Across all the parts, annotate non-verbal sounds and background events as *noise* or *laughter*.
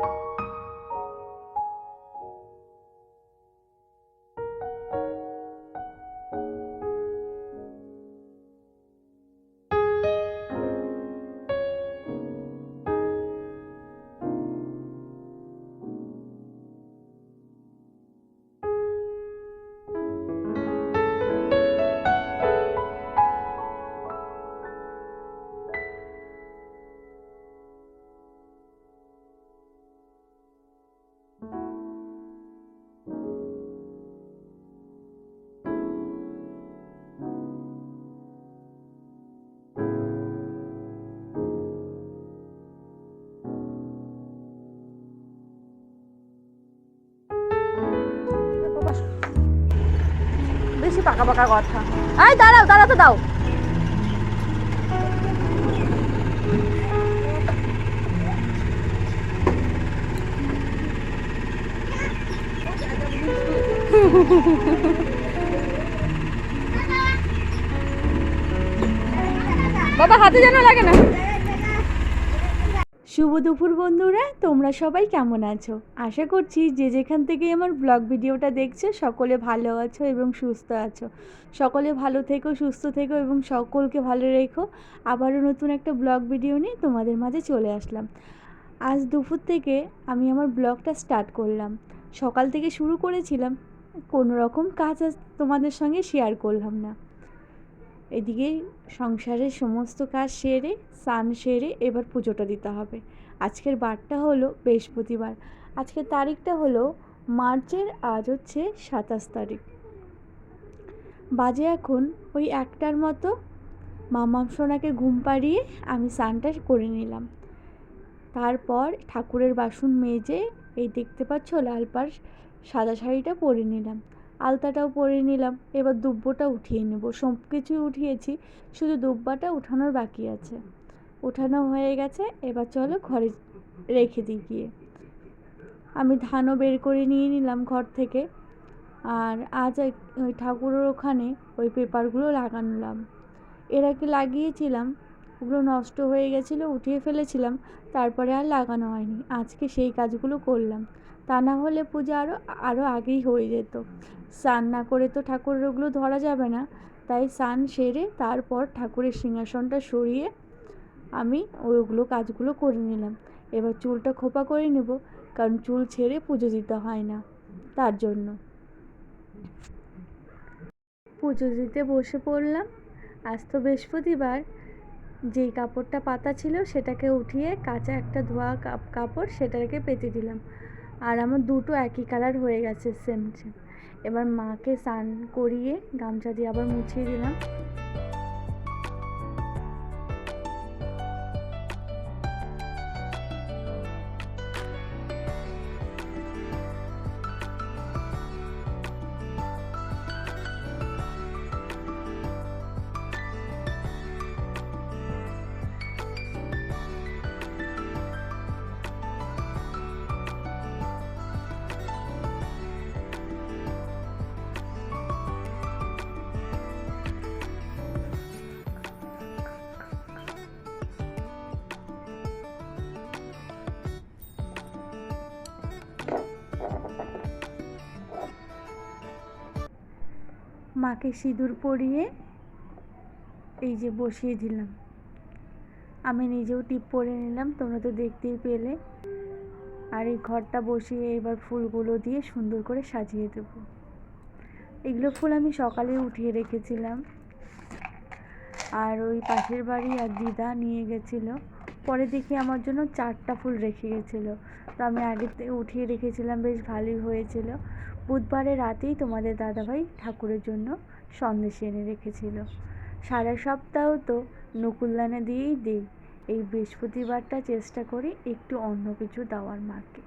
you বেশি পাকা পাকা কথা। আয় দাঁড়াও দাঁড়াতে দাও। বাবা হাতে যেন লাগে না। শুভ দুপুর বন্ধুরা, তোমরা সবাই কেমন আছো? আশা করছি যে যেখান থেকে আমার ব্লগ ভিডিওটা দেখছ, সকলে ভালো আছো এবং সুস্থ আছো। সকলে ভালো থেকো, সুস্থ থেকো এবং সকলকে ভালো রেখো। আবারও নতুন একটা ব্লগ ভিডিও নিয়ে তোমাদের মাঝে চলে আসলাম। আজ দুপুর থেকে আমি আমার ব্লগটা স্টার্ট করলাম। সকাল থেকে শুরু করেছিলাম কোনো রকম কাজ আজ তোমাদের সঙ্গে শেয়ার করলাম না। এদিকে সংসারের সমস্ত কাজ সেরে, স্নান সেরে এবার পুজোটা দিতে হবে। আজকের বারটা হলো বৃহস্পতিবার। আজকের তারিখটা হলো মার্চের, আজ হচ্ছে সাতাশ তারিখ। বাজে এখন ওই একটার মতো। মামাম সোনাকে ঘুম পাড়িয়ে আমি স্নানটা করে নিলাম। তারপর ঠাকুরের বাসন মেজে এই দেখতে পাচ্ছ লাল পাড় সাদা শাড়িটা পরে নিলাম। আলতাটাও পরে নিলাম। এবার দুব্বটা উঠিয়ে নেব। সব কিছুই উঠিয়েছি, শুধু দুব্বাটা উঠানোর বাকি আছে। উঠানো হয়ে গেছে, এবার চলো ঘরে রেখে দিই গিয়ে। আমি ধানও বের করে নিয়ে নিলাম ঘর থেকে। আর আজ ওই ঠাকুরের ওখানে ওই পেপারগুলো লাগালাম। এর আগে লাগিয়েছিলাম? ওগুলো নষ্ট হয়ে গেছিল, উঠিয়ে ফেলেছিলাম, তারপরে আর লাগানো হয়নি। আজকে সেই কাজগুলো করলাম। তা না হলে পূজা আরও আরও আগেই হয়ে যেত। স্নান না করে তো ঠাকুরের ওগুলো ধরা যাবে না। তাই স্নান সেরে তারপর ঠাকুরের সিংহাসনটা সরিয়ে আমি ওইগুলো কাজগুলো করে নিলাম। এবার চুলটা খোপা করে নেব, কারণ চুল ছেড়ে পুজো দিতে হয় না তার জন্য। পুজো দিতে বসে পড়লাম। আজ তো বৃহস্পতিবার। যেই কাপড়টা পাতা ছিল সেটাকে উঠিয়ে কাঁচা একটা ধোয়া কাপ- কাপড় সেটাকে পেতে দিলাম। আর আমার দুটো একই কালার হয়ে গেছে সেম সেম এবার মাকে স্নান করিয়ে গামছা দিয়ে আবার মুছিয়ে দিলাম। মাকে সিঁদুর পরিয়ে এই যে বসিয়ে দিলাম। আমি নিজেও টিপ পরে নিলাম, তোমরা তো দেখতেই পেলে। আর এই ঘরটা বসিয়ে এবার ফুলগুলো দিয়ে সুন্দর করে সাজিয়ে দেব। এগুলো ফুল আমি সকালে উঠিয়ে রেখেছিলাম। আর ওই পাশের বাড়ি আর দিদা নিয়ে গেছিল। পরে দেখি আমার জন্য চারটা ফুল রেখে গেছিল। তো আমি আগে উঠিয়ে রেখেছিলাম, বেশ ভালোই হয়েছিল। বুধবারে রাতেই তোমাদের দাদাভাই ঠাকুরের জন্য সন্দেশ এনে রেখেছিল। সারা সপ্তাহ তো নকুলদানা দিয়েই দিই এই বৃহস্পতিবারটা চেষ্টা করি একটু অন্য কিছু দেওয়ার মাকে।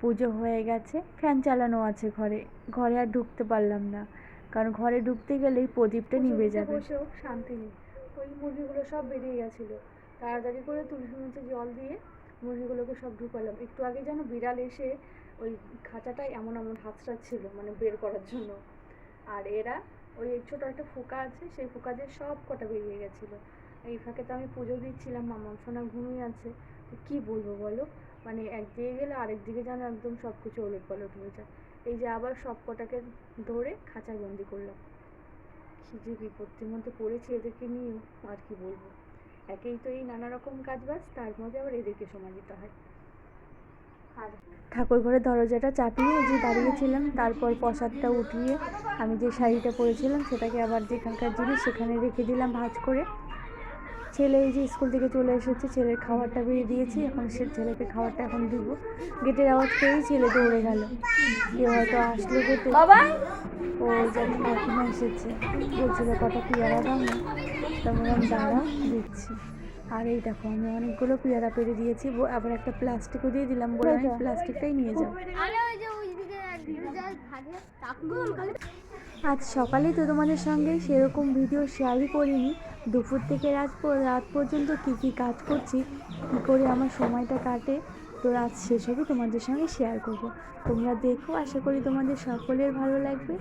পুজো হয়ে গেছে ফ্যান চালানো আছে ঘরে ঘরে আর ঢুকতে পারলাম না কারণ ঘরে ঢুকতে গেলেই প্রদীপটা নিভে যাবে। শান্তি নেই। ওই মুরগিগুলো সব বেরিয়ে গেছিল। তাড়াতাড়ি করে তুলসী মধ্যে জল দিয়ে মুরগিগুলোকে সব ঢুকালাম। একটু আগে যেন বিড়াল এসে ওই খাঁচাটায় এমন এমন হাতটা ছিল মানে বের করার জন্য। আর এরা ওই ছোটো একটা ফোকা আছে, সেই ফোকা দিয়ে সব কটা বেরিয়ে গেছিল। এই ফাঁকে তো আমি পুজো দিচ্ছিলাম, মামা সোনা ঘুমিয়ে আছে। তো কী বলব বলো? মানে একদিকে গেলে আরেক দিকে যেন একদম সব কিছু ওলট পালট হয়ে যায়। এই যে আবার সব কটাকে ধরে খাঁচায় বন্দি করলাম। কী যে বিপত্তির মধ্যে পড়েছি এদেরকে নিয়েও, আর কি বলব? একেই তো এই নানা রকম কাজ বাজ তার মধ্যে আবার এদেরকে সময় দিতে হয়। ঠাকুর ঘরের দরজাটা চাপিয়ে যে দাঁড়িয়েছিলাম, তারপর প্রসাদটা উঠিয়ে আমি যে শাড়িটা পরেছিলাম, সেটাকে আবার যেখানকার জিনিস সেখানে রেখে দিলাম ভাজ করে। ছেলে এই যে স্কুল থেকে চলে এসেছে, ছেলের খাবারটা বেরিয়ে দিয়েছি, এখন সে ছেলেকে খাবারটা এখন দিব। গেটের আওয়াজ পেয়েই ছেলে দৌড়ে গেল। কেউ হয়তো আসলো গেটে ও যেন কাকিমা এসেছে। বলছিল কটা পেয়ারা দাও না। তা বললাম, দাঁড়াও দিচ্ছি আর এই দেখো আমি অনেকগুলো পেয়ারা পেরে দিয়েছি। আবার একটা প্লাস্টিকও দিয়ে দিলাম বলে আমি প্লাস্টিকটাই নিয়ে যাও আজ সকালে তো তোমাদের সঙ্গে সেরকম ভিডিও শেয়ারই করিনি। দুপুর থেকে রাত রাত পর্যন্ত কী কী কাজ করছি কী করে আমার সময়টা কাটে তো রাত শেষ হবে তোমাদের সঙ্গে শেয়ার করব। তোমরা দেখো আশা করি তোমাদের সকলের ভালো লাগবে।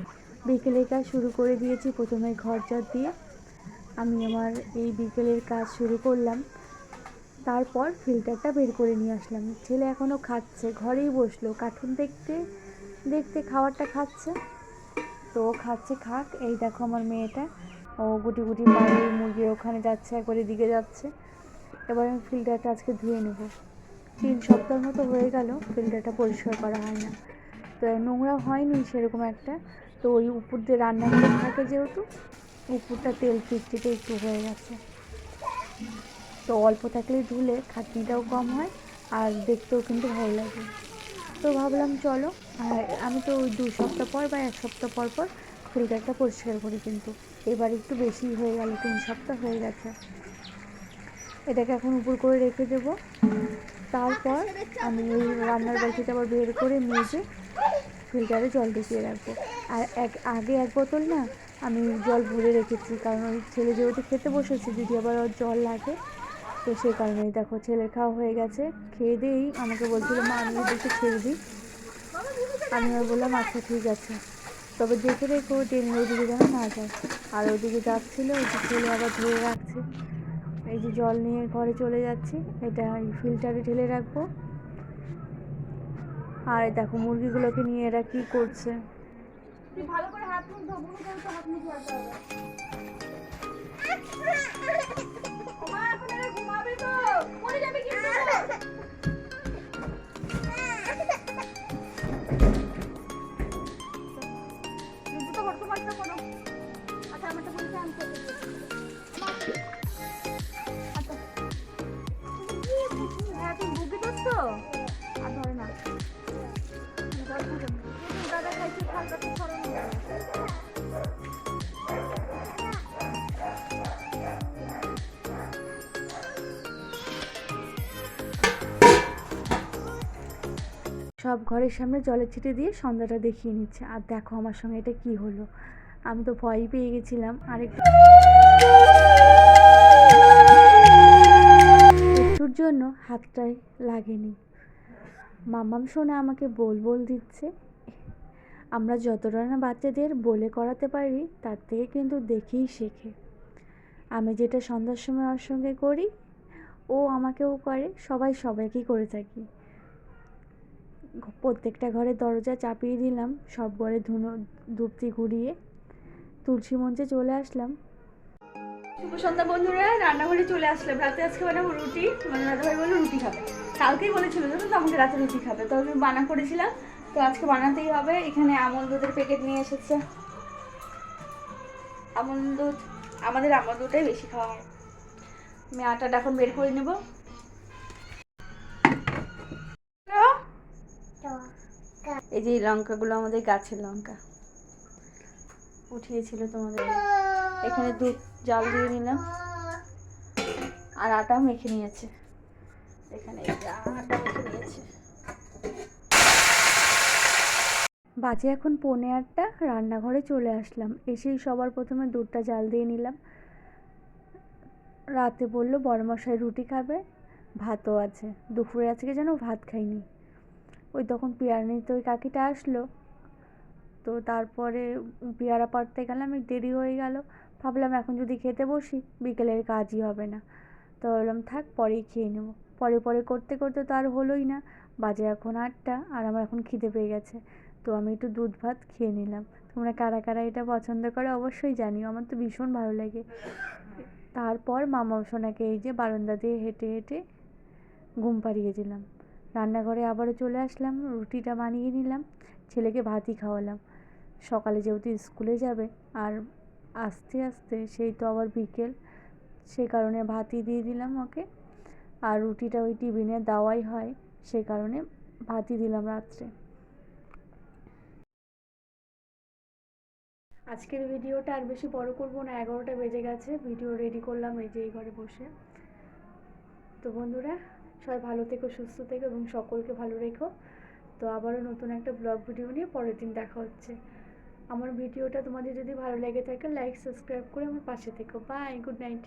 বিকেলের কাজ শুরু করে দিয়েছি প্রথমে ঘর দিয়ে। আমি আমার এই বিকেলের কাজ শুরু করলাম। তারপর ফিল্টারটা বের করে নিয়ে আসলাম। ছেলে এখনও খাচ্ছে, ঘরেই বসল। কার্টুন দেখতে দেখতে খাবারটা খাচ্ছে। তো খাচ্ছে, খাক। এই দেখো আমার মেয়েটা। ও গুটি গুটি পাড়ে মুরগির ওখানে যাচ্ছে, একবার এদিকে যাচ্ছে। এবার আমি ফিল্টারটা আজকে ধুয়ে নেব। তিন সপ্তাহ মতো হয়ে গেল, ফিল্টারটা পরিষ্কার করা হয় না। তো নোংরা হয়নি সেরকম একটা। তো ওই উপর দিয়ে রান্না করে থাকে যেহেতু উপরটা তেল চিটচিটে একটু হয়ে গেছে। তো অল্প থাকলে ধুলে খাটনিটাও কম হয় আর দেখতেও কিন্তু ভালো লাগে। তো ভাবলাম চলো, আর আমি তো ওই দু সপ্তাহ পর বা এক সপ্তাহ পর পর ফিল্টারটা পরিষ্কার করি কিন্তু। এবার একটু বেশি হয়ে গেল, তিন সপ্তাহ হয়ে গেছে। এটাকে এখন উপর করে রেখে দেব। তারপর আমি ওই রান্নার বালতিটা আবার বের করে মেজে ফিল্টারে জল ঢুকিয়ে রাখব। আর এক, আগে এক বোতল না আমি জল ভরে রেখেছি, কারণ ওই ছেলে যেহেতু খেতে বসেছে, যদি আবার ওর জল লাগে, তো সেই কারণেই দেখো ছেলের খাওয়া হয়ে গেছে। খেয়ে দিয়েই আমাকে বলছিল, মা, আমি দেখে ছেড়ে দিই। আমি আর বললাম আচ্ছা ঠিক আছে। তবে দেখে রেখো ট্রেনের ওইদিকে যেন না যায়। আর ওইদিকে যাচ্ছিল, ওই যে ছেলে আবার ধরে রাখছে। এই যে জল নিয়ে ঘরে চলে যাচ্ছি, এটা ফিল্টারে ঢেলে রাখব। আর দেখো, মুরগিগুলোকে নিয়ে এরা কী করছে? ভালো করে ঘুমাবে তো? পড়ে যাবে কিন্তু। *laughs* সব ঘরের সামনে জলের ছিটে দিয়ে সন্ধ্যাটা দেখিয়ে নিচ্ছে। আর দেখো আমার সঙ্গে এটা কি হলো? আমি তো ভয় পেয়ে গেছিলাম। আর একটু একটুর জন্য হাতটাই লাগেনি। মামাম সোনা আমাকে বল বল দিচ্ছে। আমরা যতটা না বাচ্চাদের বলে করাতে পারি, তার থেকে কিন্তু দেখেই শেখে। আমি যেটা সন্ধ্যার সময় ওর সঙ্গে করি, ও আমাকেও করে, সবাই সবাইকেই করে থাকি। প্রত্যেকটা ঘরে দরজা চাপিয়ে দিলাম, সব ঘরে ধুনো ধূপটি ঘুরিয়ে তুলসী মঞ্চে চলে আসলাম। শুভ সন্ধ্যা বন্ধুরা, রান্নাঘরে চলে আসলাম। রাতে আজকে বানাবো রুটি। মানে দাদাভাই বলল রুটি খাবে। কালকেই বলেছিল জানো তো আমাকে রাতে রুটি খাবে। তো আমি বানা করেছিলাম। তো আজকে বানাতেই হবে। এখানে আমল দুধের প্যাকেট নিয়ে এসেছে। আমল দুধ, আমাদের আমল দুধটাই বেশি খাওয়া হয়। আমি আটাটা এখন বের করে নেব। এই যে এই লঙ্কাগুলো আমাদের গাছের লঙ্কা। উঠিয়েছিল তোমাদের। এখানে দুধ, জাল দিয়ে নিলাম। আর আটা মেখে নিয়েছে। এখানে আটা মেখে নিয়েছে। বাজে এখন পৌনে আটটা, রান্নাঘরে চলে আসলাম। এসেই সবার প্রথমে দুধটা জাল দিয়ে নিলাম। রাতে বলল বড়মশাই রুটি খাবে, ভাতও আছে। দুপুরে আজকে যেন ভাত খাইনি। ওই তখন পেয়ারানিতে ওই কাকিটা আসলো। তো তারপরে পেয়ারা পাড়তে গেলাম দেরি হয়ে গেল। ভাবলাম এখন যদি খেতে বসি, বিকেলের কাজই হবে না। তো ভাবলাম, থাক, পরেই খেয়ে নেব। পরে পরে করতে করতে তো আর হলোই না। বাজে এখন আটটা, আর আমার এখন খিদে পেয়ে গেছে। তো আমি একটু দুধ ভাত খেয়ে নিলাম। তোমরা কারা কারা এটা পছন্দ করে অবশ্যই জানিও, আমার তো ভীষণ ভালো লাগে। তারপর মামা সোনাকে এই যে বারান্দা দিয়ে হেঁটে হেঁটে ঘুম পাড়িয়ে দিলাম। রান্নাঘরে আবারও চলে আসলাম, রুটিটা বানিয়ে নিলাম, ছেলেকে ভাতই খাওয়ালাম। সকালে যেহেতু স্কুলে যাবে, আর আস্তে আস্তে সেই তো আবার বিকেল সেই কারণে ভাতই দিয়ে দিলাম ওকে। আর রুটিটা ওই টিফিনে দেওয়াই হয় সেই কারণে ভাতই দিলাম রাত্রে। আজকের ভিডিওটা আর বেশি বড় করব না, এগারোটা বেজে গেছে, ভিডিও রেডি করলাম এই যে এই ঘরে বসে। তো বন্ধুরা সবাই ভালো থেকো, সুস্থ থেকো এবং সকলকে ভালো রেখো। তো আবারও নতুন একটা ব্লগ ভিডিও নিয়ে পরের দিন দেখা হচ্ছে। আমার ভিডিওটা তোমাদের যদি ভালো লেগে থাকে লাইক সাবস্ক্রাইব করে আমার পাশে থেকো। Bye good night